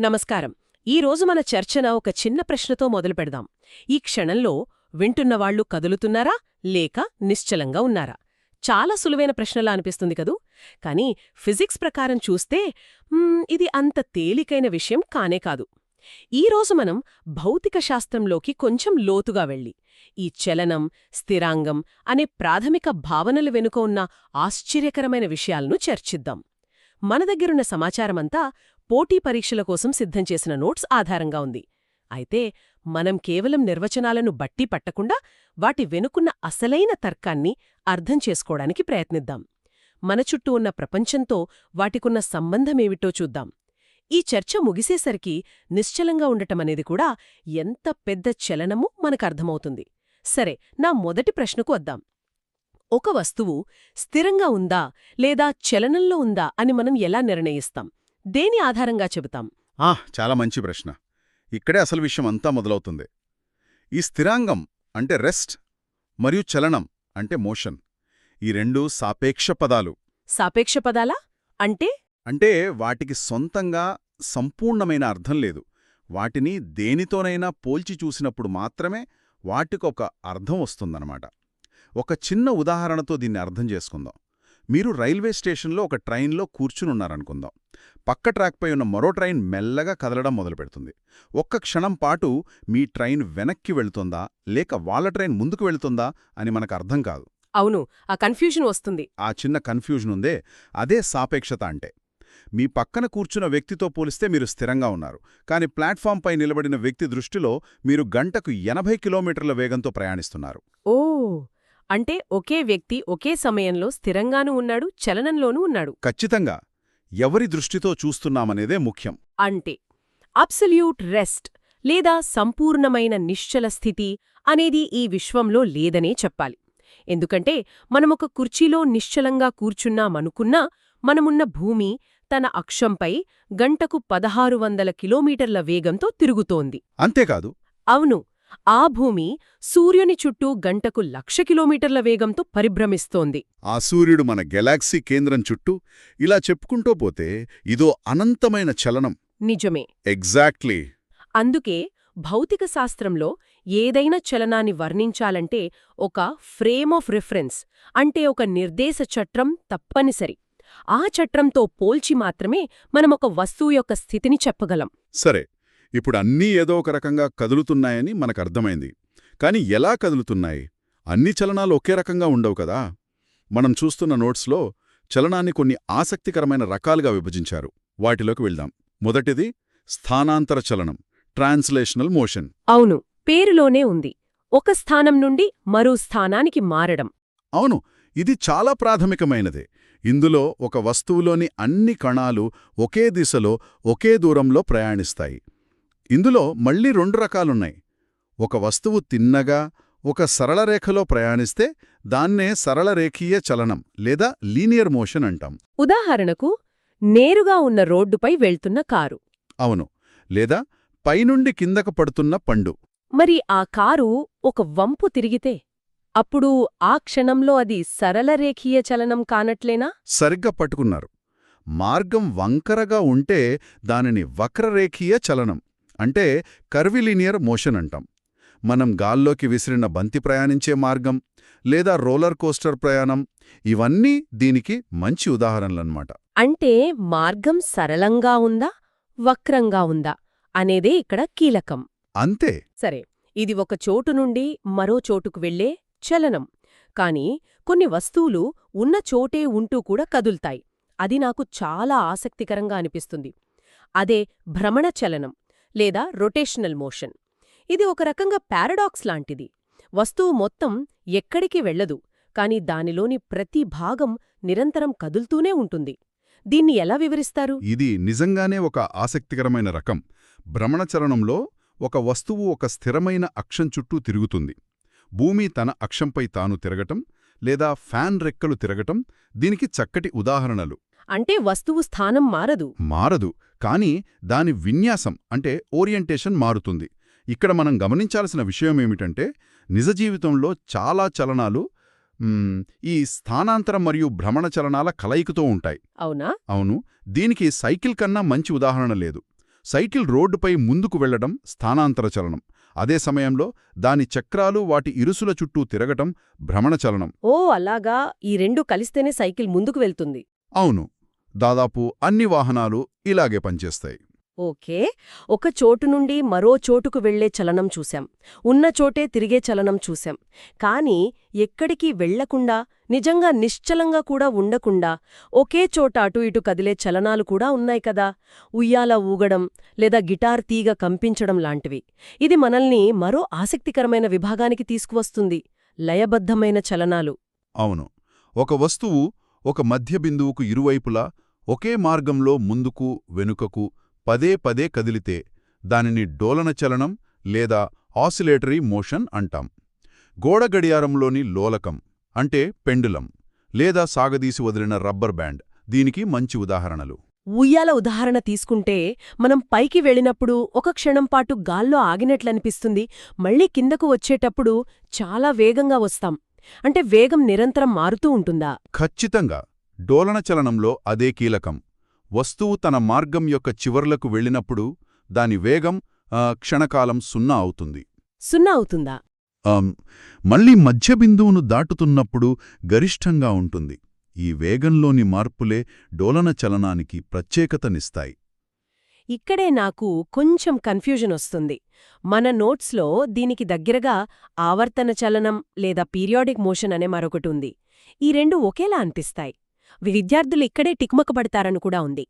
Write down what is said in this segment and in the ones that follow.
నమస్కారం. ఈ రోజు మన చర్చన ఒక చిన్న ప్రశ్నతో మొదలు పెడదాం. ఈ క్షణంలో వింటున్నవాళ్ళు కదులుతున్నారా? లేక నిశ్చలంగా ఉన్నారా? చాలా సులువైన ప్రశ్నలా అనిపిస్తుంది కదూ? కానీ ఫిజిక్స్ ప్రకారం చూస్తే ఇది అంత తేలికైన విషయం కానే కాదు. ఈ రోజు మనం భౌతిక శాస్త్రంలోకి కొంచెం లోతుగా వెళ్ళి ఈ చలనం స్థిరాంగం అనే ప్రాథమిక భావనల వెనుక ఉన్న ఆశ్చర్యకరమైన విషయాలను చర్చిద్దాం. మన దగ్గరున్న సమాచారమంతా పోటీ పరీక్షల కోసం సిద్ధం చేసిన నోట్స్ ఆధారంగా ఉంది. అయితే మనం కేవలం నిర్వచనాలను బట్టి పట్టకుండా వాటి వెనుకున్న అసలైన తర్కాన్ని అర్థం చేసుకోవడానికి ప్రయత్నిద్దాం. మన చుట్టూ ఉన్న ప్రపంచంతో వాటికున్న సంబంధమేమిటో చూద్దాం. ఈ చర్చ ముగిసేసరికి నిశ్చలంగా ఉండటమనేది కూడా ఎంత పెద్ద చలనమో మనకర్థమవుతుంది సరే నా మొదటి ప్రశ్నకు వద్దాం. ఒక వస్తువు స్థిరంగా ఉందా లేదా చలనంలో ఉందా అని మనం ఎలా నిర్ణయిస్తాం? దేని ఆధారంగా చెబుతాం? ఆ చాలా మంచి ప్రశ్న. ఇక్కడే అసలు విషయం అంతా మొదలవుతుంది. ఈ స్థిరాంగం అంటే రెస్ట్ మరియు చలనం అంటే మోషన్. ఈ రెండు సాపేక్ష పదాలు. సాపేక్ష పదాలా? అంటే? అంటే వాటికి సొంతంగా సంపూర్ణమైన అర్థం లేదు. వాటిని దేనితోనైనా పోల్చి చూసినప్పుడు మాత్రమే వాటికొక అర్థం వస్తుందన్నమాట. ఒక చిన్న ఉదాహరణతో దీన్ని అర్థం చేసుకుందాం. మీరు రైల్వే స్టేషన్లో ఒక ట్రైన్లో కూర్చునున్నారనుకుందాం. పక్క ట్రాక్పై ఉన్న మరో ట్రైన్ మెల్లగా కదలడం మొదలుపెడుతుంది. ఒక్క క్షణం పాటు మీ ట్రైన్ వెనక్కి వెళుతుందా లేక వాళ్ళ ట్రైన్ ముందుకు వెళుతుందా అని మనకు అర్థం కాదు. అవును ఆ కన్ఫ్యూజన్ వస్తుంది. ఆ చిన్న కన్ఫ్యూజన్ ఉందే అదే సాపేక్షత అంటే. మీ పక్కన కూర్చున్న వ్యక్తితో పోలిస్తే మీరు స్థిరంగా ఉన్నారు. కానీ ప్లాట్ఫామ్పై నిలబడిన వ్యక్తి దృష్టిలో మీరు గంటకు ఎనభై కిలోమీటర్ల వేగంతో ప్రయాణిస్తున్నారు. ఓ! అంటే ఒకే వ్యక్తి ఒకే సమయంలో స్థిరంగానూ ఉన్నాడు చలనంలోనూ ఉన్నాడు. ఖచ్చితంగా. ఎవరి దృష్టితో చూస్తున్నామనేదే ముఖ్యం. అంటే అబ్సల్యూట్ రెస్ట్ లేదా సంపూర్ణమైన నిశ్చల స్థితి అనేది ఈ విశ్వంలో లేదనే చెప్పాలి. ఎందుకంటే మనమొక కుర్చీలో నిశ్చలంగా కూర్చున్నామనుకున్నా మనమున్న భూమి తన అక్షంపై గంటకు పదహారు వందల కిలోమీటర్ల వేగంతో తిరుగుతోంది. అంతేకాదు. అవును ఆ భూమి సూర్యుని చుట్టూ గంటకు లక్ష కిలోమీటర్ల వేగంతో పరిభ్రమిస్తోంది. ఆ సూర్యుడు మన గెలాక్సీ కేంద్రం చుట్టూ ఇలా చెప్పుకుంటూ పోతే ఇదో అనంతమైన చలనం. నిజమే. ఎగ్జాక్ట్లీ. అందుకే భౌతిక శాస్త్రంలో ఏదైనా చలనాన్ని వర్ణించాలంటే ఒక ఫ్రేమ్ ఆఫ్ రిఫరెన్స్ అంటే ఒక నిర్దేశ చట్రం తప్పనిసరి. ఆ చట్రంతో పోల్చి మాత్రమే మనం ఒక వస్తువు యొక్క స్థితిని చెప్పగలం. సరే ఇప్పుడు అన్నీ ఏదో ఒక రకంగా కదులుతున్నాయని మనకర్థమైంది. కాని ఎలా కదులుతున్నాయి? అన్ని చలనాలు ఒకే రకంగా ఉండవు కదా? మనం చూస్తున్న నోట్స్లో చలనాన్ని కొన్ని ఆసక్తికరమైన రకాలుగా విభజించారు. వాటిలోకి వెళ్దాం. మొదటిది స్థానాంతర చలనం ట్రాన్స్లేషనల్ మోషన్. అవును పేరులోనే ఉంది. ఒక స్థానం నుండి మరో స్థానానికి మారడం. అవును ఇది చాలా ప్రాథమికమైనదే. ఇందులో ఒక వస్తువులోని అన్ని కణాలు ఒకే దిశలో ఒకే దూరంలో ప్రయాణిస్తాయి. ఇందులో మళ్ళీ రెండు రకాలున్నాయి. ఒక వస్తువు తిన్నగా ఒక సరళ రేఖలో ప్రయాణిస్తే దాన్నే సరళరేఖీయ చలనం లేదా లీనియర్ మోషన్ అంటాం. ఉదాహరణకు నేరుగా ఉన్న రోడ్డుపై వెళ్తున్న కారు. అవును లేదా పైనుండి కిందకు పడుతున్న పండు. మరి ఆ కారు ఒక వంపు తిరిగితే అప్పుడు ఆ క్షణంలో అది సరళరేఖీయ చలనం కానట్లేనా? సరిగ్గా పట్టుకున్నారు. మార్గం వంకరగా ఉంటే దానిని వక్రరేఖీయ చలనం. అంటే కర్విలీనియర్ మోషన్ అంటాం. మనం గాల్లోకి విసిరిన బంతి ప్రయాణించే మార్గం లేదా రోలర్ కోస్టర్ ప్రయాణం ఇవన్నీ దీనికి మంచి ఉదాహరణలన్నమాట. అంటే మార్గం సరళంగా ఉందా వక్రంగా ఉందా అనేదే ఇక్కడ కీలకం. అంతే. సరే ఇది ఒక చోటు నుండి మరో చోటుకు వెళ్ళే చలనం. కాని కొన్ని వస్తువులు ఉన్న చోటే ఉంటూ కూడా కదుల్తాయి. అది నాకు చాలా ఆసక్తికరంగా అనిపిస్తుంది. అదే భ్రమణ చలనం. లేదా రొటేషనల్ మోషన్ ఇది ఒక రకంగా పారడాక్స్ లాంటిది. వస్తువు మొత్తం ఎక్కడికి వెళ్ళదు కాని దానిలోని ప్రతి భాగం నిరంతరం కదులుతూనే ఉంటుంది. దీన్ని ఎలా వివరిస్తారు? ఇది నిజంగానే ఒక ఆసక్తికరమైన రకం. భ్రమణచరణంలో ఒక వస్తువు ఒక స్థిరమైన అక్షం చుట్టూ తిరుగుతుంది. భూమి తన అక్షంపై తాను తిరగటం లేదా ఫ్యాన్ రెక్కలు తిరగటం దీనికి చక్కటి ఉదాహరణలు. అంటే వస్తువు స్థానం మారదు. మారదు. కాని దాని విన్యాసం అంటే ఓరియంటేషన్ మారుతుంది. ఇక్కడ మనం గమనించాల్సిన విషయమేమిటంటే నిజ జీవితంలో చాలా చలనాలు ఈ స్థానాంతరం మరియు భ్రమణ చలనాల కలయికతో ఉంటాయి. అవునా? అవును. దీనికి సైకిల్ కన్నా మంచి ఉదాహరణ లేదు. సైకిల్ రోడ్డుపై ముందుకు వెళ్ళడం స్థానాంతర చలనం. అదే సమయంలో దాని చక్రాలు వాటి ఇరుసుల చుట్టూ తిరగటం భ్రమణ చలనం. ఓ అలాగా. ఈ రెండు కలిస్తేనే సైకిల్ ముందుకు వెళ్తుంది. అవును. దాదాపు అన్ని వాహనాలు ఇలాగే పనిచేస్తాయి. ఓకే. ఒక చోటు నుండి మరో చోటుకు వెళ్ళే చలనం చూశాం. ఉన్న చోటే తిరిగే చలనం చూశాం. కానీ ఎక్కడికి వెళ్ళకుండా నిజంగా నిశ్చలంగా కూడా ఉండకుండా ఒకే చోట అటు ఇటు కదిలే చలనాలు కూడా ఉన్నాయి కదా. ఉయ్యాల ఊగడం లేదా గిటార్ తీగ కంపించడం లాంటివి. ఇది మనల్ని మరో ఆసక్తికరమైన విభాగానికి తీసుకువస్తుంది. లయబద్ధమైన చలనాలు. అవును. ఒక వస్తువు ఒక మధ్య బిందువుకు ఇరువైపులా ఒకే మార్గంలో ముందుకు వెనుకకు పదే పదే కదిలితే దానిని డోలన చలనం లేదా ఆసిలేటరీ మోషన్ అంటాం. గోడ గడియారంలోని లోలకం అంటే పెండులం లేదా సాగదీసి వదిలిన రబ్బర్ బ్యాండ్ దీనికి మంచి ఉదాహరణలు. ఉయ్యాల ఉదాహరణ తీసుకుంటే మనం పైకి వెళ్ళినప్పుడు ఒక క్షణం పాటు గాల్లో ఆగినట్లనిపిస్తుంది. మళ్ళీ కిందకు వచ్చేటప్పుడు చాలా వేగంగా వస్తాం. అంటే వేగం నిరంతరం మారుతూ ఉంటుందా? ఖచ్చితంగా. డోలన చలనంలో అదే కీలకం. వస్తువు తన మార్గం యొక్క చివర్లకు వెళ్ళినప్పుడు దాని వేగం క్షణకాలం సున్నా అవుతుంది. సున్నా అవుతుందా? మళ్ళీ మధ్య బిందువును దాటుతున్నప్పుడు గరిష్టంగా ఉంటుంది. ఈ వేగంలోని మార్పులే డోలన చలనానికి ప్రత్యేకతనిస్తాయి. ఇక్కడే నాకు కొంచెం కన్ఫ్యూజన్ వస్తుంది. మన నోట్స్లో దీనికి దగ్గరగా ఆవర్తన చలనం లేదా పీరియాడిక్ మోషన్ అనే మరొకటి ఉంది. ఈ రెండు ఒకేలా అనిపిస్తాయి. విద్యార్థులు ఇక్కడే టిక్మక పడతారని కూడా ఉంది.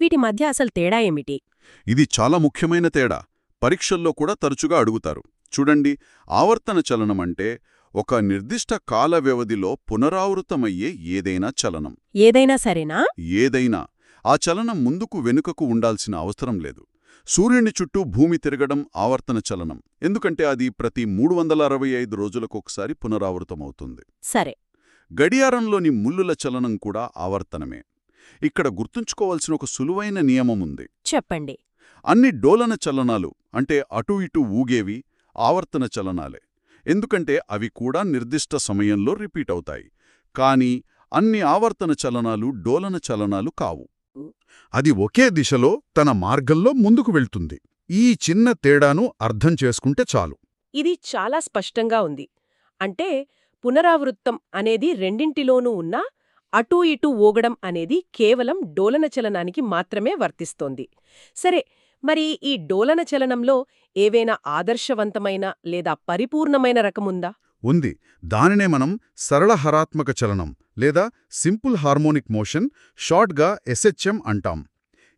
వీటి మధ్య అసలు తేడా ఏమిటి? ఇది చాలా ముఖ్యమైన తేడా. పరీక్షల్లో కూడా తరచుగా అడుగుతారు. చూడండి ఆవర్తన చలనం అంటే ఒక నిర్దిష్ట కాల వ్యవధిలో పునరావృతమయ్యే ఏదైనా చలనం. ఏదైనా సరేనా? ఏదైనా. ఆ చలనం ముందుకు వెనుకకు ఉండాల్సిన అవసరం లేదు. సూర్యుని చుట్టూ భూమి తిరగడం ఆవర్తన చలనం. ఎందుకంటే అది ప్రతి మూడు వందల అరవై ఐదు రోజులకొకసారి పునరావృతమవుతుంది. సరే. గడియారంలోని ముల్లుల చలనం కూడా ఆవర్తనమే. ఇక్కడ గుర్తుంచుకోవాల్సిన ఒక సులువైన నియమముంది చెప్పండి. అన్ని డోలన చలనాలు అంటే అటూ ఇటూ ఊగేవి ఆవర్తన చలనాలే. ఎందుకంటే అవి కూడా నిర్దిష్ట సమయంలో రిపీట్ అవుతాయి. కానీ అన్ని ఆవర్తన చలనాలు డోలన చలనాలు కావు. అది ఒకే దిశలో తన మార్గంలో ముందుకు వెళ్తుంది. ఈ చిన్న తేడాను అర్థం చేసుకుంటే చాలు. ఇది చాలా స్పష్టంగా ఉంది. అంటే పునరావృత్తం అనేది రెండింటిలోనూ ఉన్న అటూ ఇటూ ఊగడం అనేది కేవలం డోలన చలనానికి మాత్రమే వర్తిస్తోంది. సరే మరి ఈ డోలన చలనంలో ఏవైనా ఆదర్శవంతమైన లేదా పరిపూర్ణమైన రకముందా? ఉంది. దానినే మనం సరళ హరాత్మక చలనం లేదా సింపుల్ హార్మోనిక్ మోషన్ షార్ట్గా ఎస్హెచ్ఎం అంటాం.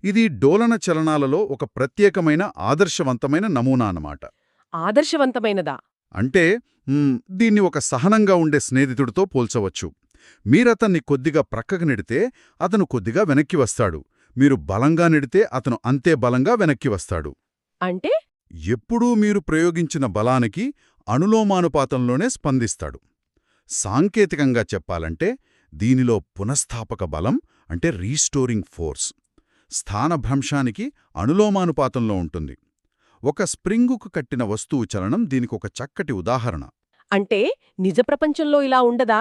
ఇది డోలన చలనాలలో ఒక ప్రత్యేకమైన ఆదర్శవంతమైన నమూనా అన్నమాట. ఆదర్శవంతమైనదా? అంటే దీన్ని ఒక సహనంగా ఉండే స్నేహితుడితో పోల్చవచ్చు. మీరతన్ని కొద్దిగా ప్రక్కకు నెడితే అతను కొద్దిగా వెనక్కి వస్తాడు. మీరు బలంగా నెడితే అతను అంతే బలంగా వెనక్కి వస్తాడు. అంటే? ఎప్పుడూ మీరు ప్రయోగించిన బలానికి అనులోమానుపాతంలోనే స్పందిస్తాడు. సాంకేతికంగా చెప్పాలంటే దీనిలో పునఃస్థాపక బలం అంటే రీస్టోరింగ్ ఫోర్స్ స్థానభ్రంశానికి అనులోమానుపాతంలో ఉంటుంది. ఒక స్ప్రింగుకు కట్టిన వస్తువు చలనం దీనికొక చక్కటి ఉదాహరణ. అంటే నిజ ప్రపంచంలో ఇలా ఉండదా?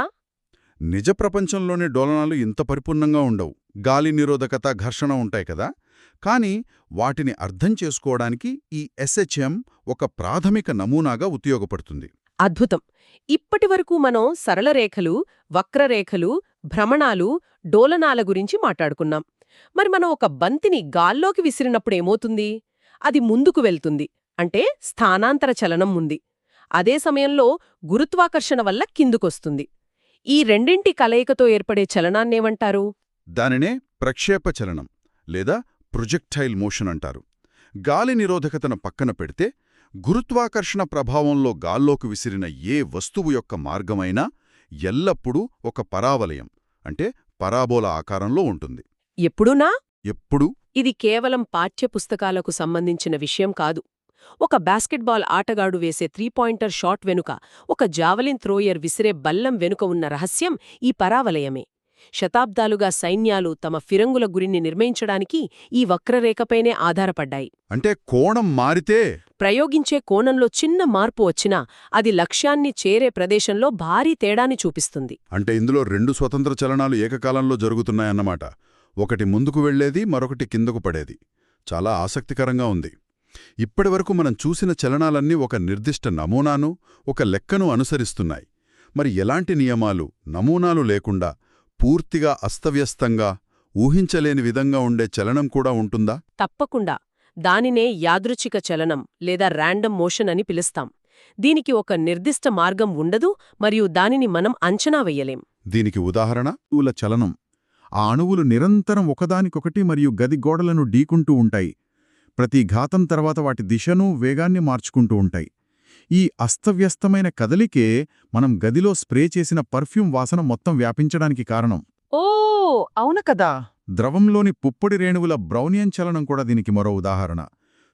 నిజ ప్రపంచంలోని డోలనాలు ఇంత పరిపూర్ణంగా ఉండవు. గాలి నిరోధకత ఘర్షణ ఉంటాయి కదా? కానీ వాటిని అర్థం చేసుకోవడానికి ఈ ఎస్హెచ్ఎం ఒక ప్రాథమిక నమూనాగా ఉపయోగపడుతుంది. అద్భుతం! ఇప్పటివరకు మనం సరళ రేఖలు వక్రరేఖలు భ్రమణాలు డోలనాల గురించి మాట్లాడుకున్నాం. మరి మనం ఒక బంతిని గాల్లోకి విసిరినప్పుడు ఏమవుతుంది? అది ముందుకు వెళ్తుంది. అంటే స్థానాంతర చలనం ఉంది. అదే సమయంలో గురుత్వాకర్షణ వల్ల కిందుకొస్తుంది. ఈ రెండింటి కలయికతో ఏర్పడే చలనాన్నేమంటారు? దానినే ప్రక్షేప చలనం లేదా ప్రొజెక్టైల్ మోషన్ అంటారు. గాలి నిరోధకతను పక్కన పెడితే గురుత్వాకర్షణ ప్రభావంలో గాల్లోకి విసిరిన ఏ వస్తువు యొక్క మార్గమైనా ఎల్లప్పుడూ ఒక పరావలయం అంటే పరాబోలా ఆకారంలో ఉంటుంది. ఎప్పుడూనా? ఎప్పుడూ? ఇది కేవలం పాఠ్యపుస్తకాలకు సంబంధించిన విషయం కాదు. ఒక బాస్కెట్బాల్ ఆటగాడు వేసే త్రీ పాయింటర్ షాట్ వెనుక ఒక జావలిన్ త్రోయర్ విసిరే బల్లం వెనుక ఉన్న రహస్యం ఈ పరావలయమే. శతాబ్దాలుగా సైన్యాలు తమ ఫిరంగుల గురిని నిర్మించడానికి ఈ వక్రరేఖపైనే ఆధారపడ్డాయి. అంటే కోణం మారితే? ప్రయోగించే కోణంలో చిన్న మార్పు వచ్చినా అది లక్ష్యాన్ని చేరే ప్రదేశంలో భారీ తేడాని చూపిస్తుంది. అంటే ఇందులో రెండు స్వతంత్ర చలనాలు ఏకకాలంలో జరుగుతున్నాయన్నమాట. ఒకటి ముందుకు వెళ్ళేది మరొకటి కిందకు పడేది. చాలా ఆసక్తికరంగా ఉంది. ఇప్పటివరకు మనం చూసిన చలనాలన్నీ ఒక నిర్దిష్ట నమూనాను ఒక లెక్కను అనుసరిస్తున్నాయి. మరి ఎలాంటి నియమాలు నమూనాలు లేకుండా పూర్తిగా అస్తవ్యస్తంగా ఊహించలేని విధంగా ఉండే చలనం కూడా ఉంటుందా? తప్పకుండా. దానినే యాదృచ్ఛిక చలనం లేదా ర్యాండమ్ మోషన్ అని పిలుస్తాం. దీనికి ఒక నిర్దిష్ట మార్గం ఉండదు మరియు దానిని మనం అంచనా వెయ్యలేం దీనికి ఉదాహరణ? అణువుల చలనం. ఆ అణువులు నిరంతరం ఒకదానికొకటి మరియు గది గోడలను ఢీకుంటూ ఉంటాయి. ప్రతి ఘాతం తర్వాత వాటి దిశను వేగాన్ని మార్చుకుంటూ ఉంటాయి. ఈ అస్తవ్యస్తమైన కదలికే మనం గదిలో స్ప్రే చేసిన పర్ఫ్యూమ్ వాసన మొత్తం వ్యాపించడానికి కారణం. ఓ అవును కదా. ద్రవంలోని పుప్పొడి రేణువుల బ్రౌనియన్ చలనం కూడా దీనికి మరో ఉదాహరణ.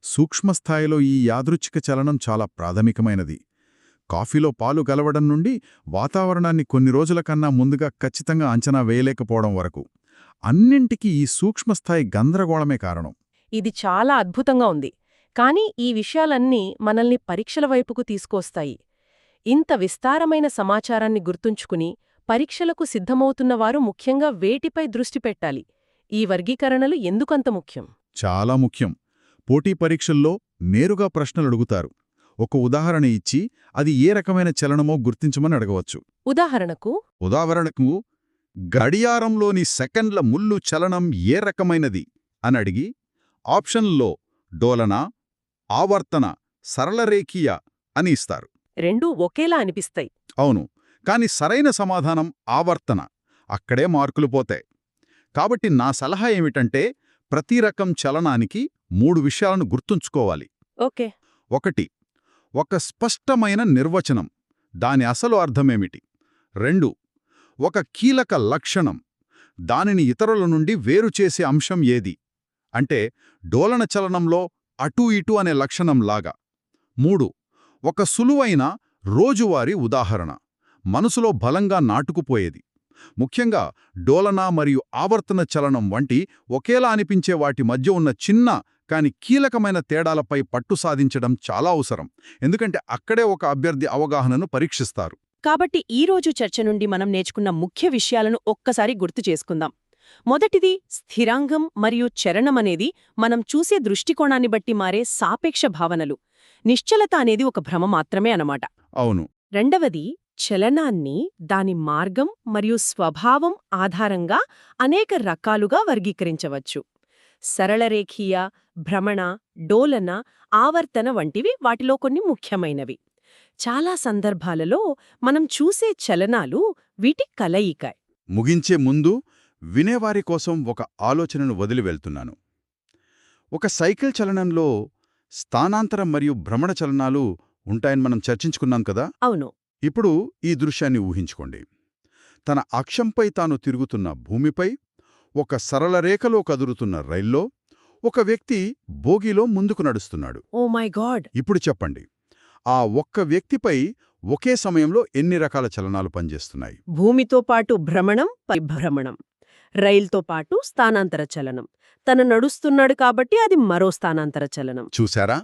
సూక్ష్మస్థాయిలో ఈ యాదృచ్ఛిక చలనం చాలా ప్రాథమికమైనది. కాఫీలో పాలు కలవడం నుండి వాతావరణాన్ని కొన్ని రోజుల కన్నా ముందుగా ఖచ్చితంగా అంచనా వేయలేకపోవడం వరకు. అన్నింటికీ ఈ సూక్ష్మస్థాయి గందరగోళమే కారణం. ఇది చాలా అద్భుతంగా ఉంది. కానీ ఈ విషయాలన్నీ మనల్ని పరీక్షల వైపుకు తీసుకొస్తాయి. ఇంత విస్తారమైన సమాచారాన్ని గుర్తుంచుకుని పరీక్షలకు సిద్ధమవుతున్నవారు ముఖ్యంగా వేటిపై దృష్టి పెట్టాలి? ఈ వర్గీకరణలు ఎందుకంత ముఖ్యం? చాలా ముఖ్యం. పోటీ పరీక్షల్లో నేరుగా ప్రశ్నలు అడుగుతారు. ఒక ఉదాహరణ ఇచ్చి అది ఏ రకమైన చలనమో గుర్తించమని అడగవచ్చు. ఉదాహరణకు? ఉదాహరణకు గడియారంలోని సెకండ్ల ముల్లు చలనం ఏ రకమైనది? అని అడిగి ఆప్షన్లో డోలన ఆవర్తన సరళరేఖీయ అని ఇస్తారు. రెండూ ఒకేలా అనిపిస్తాయి. అవును కాని సరైన సమాధానం ఆవర్తన. అక్కడే మార్కులు పోతాయి. కాబట్టి నా సలహా ఏమిటంటే ప్రతి రకం చలనానికి మూడు విషయాలను గుర్తుంచుకోవాలి. ఓకే. ఒకటి ఒక స్పష్టమైన నిర్వచనం. దాని అసలు అర్థమేమిటి? రెండు ఒక కీలక లక్షణం. దానిని ఇతరుల నుండి వేరు చేసే అంశం ఏది? అంటే డోలన చలనంలో అటూ ఇటూ అనే లక్షణంలాగా మూడు ఒక సులువైన రోజువారీ ఉదాహరణ. మనసులో బలంగా నాటుకుపోయేది. ముఖ్యంగా డోలన మరియు ఆవర్తన చలనం వంటి ఒకేలా అనిపించే వాటి మధ్య ఉన్న చిన్న కాని కీలకమైన తేడాలపై పట్టు సాధించడం చాలా అవసరం. ఎందుకంటే అక్కడే ఒక అభ్యర్థి అవగాహనను పరీక్షిస్తారు. కాబట్టి ఈ రోజు చర్చ నుండి మనం నేర్చుకున్న ముఖ్య విషయాలను ఒక్కసారి గుర్తు చేసుకుందాం. మొదటిది స్థిరాంగం మరియు చరణమనేది మనం చూసే దృష్టికోణాన్ని బట్టి మారే సాపేక్ష భావనలు. నిశ్చలత అనేది ఒక భ్రమ మాత్రమే అనమాట అవును. రెండవది చలనాన్ని దాని మార్గం మరియు స్వభావం ఆధారంగా అనేక రకాలుగా వర్గీకరించవచ్చు. సరళరేఖీయ భ్రమణ డోలన ఆవర్తన వంటివి వాటిలో కొన్ని ముఖ్యమైనవి. చాలా సందర్భాలలో మనం చూసే చలనాలు వీటి కలయిక. ముగించే ముందు వినేవారి కోసం ఒక ఆలోచనను వదిలి వెళ్తున్నాను. ఒక సైకిల్ చలనంలో స్థానాంతరం మరియు భ్రమణ చలనాలు ఉంటాయని మనం చర్చించుకున్నాం కదా? అవును. ఇప్పుడు ఈ దృశ్యాన్ని ఊహించుకోండి. తన అక్షంపై తాను తిరుగుతున్న భూమిపై ఒక సరళ రేఖలో కదురుతున్న రైల్లో ఒక వ్యక్తి బోగీలో ముందుకు నడుస్తున్నాడు. Oh my god! ఇప్పుడు చెప్పండి. ఆ ఒక్క వ్యక్తిపై ఒకే సమయంలో ఎన్ని రకాల చలనాలు పనిచేస్తున్నాయి? భూమితో పాటు భ్రమణం పరిభ్రమణం రైల్తో పాటు స్థానాంతర చలనం. తన నడుస్తున్నాడు కాబట్టి అది మరో స్థానాంతర చలనం. చూశారా?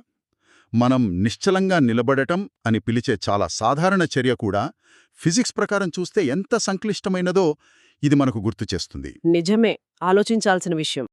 మనం నిశ్చలంగా నిలబడటం అని పిలిచే చాలా సాధారణ చర్య కూడా ఫిజిక్స్ ప్రకారం చూస్తే ఎంత సంక్లిష్టమైనదో ఇది మనకు గుర్తు చేస్తుంది. నిజమే ఆలోచించాల్సిన విషయం.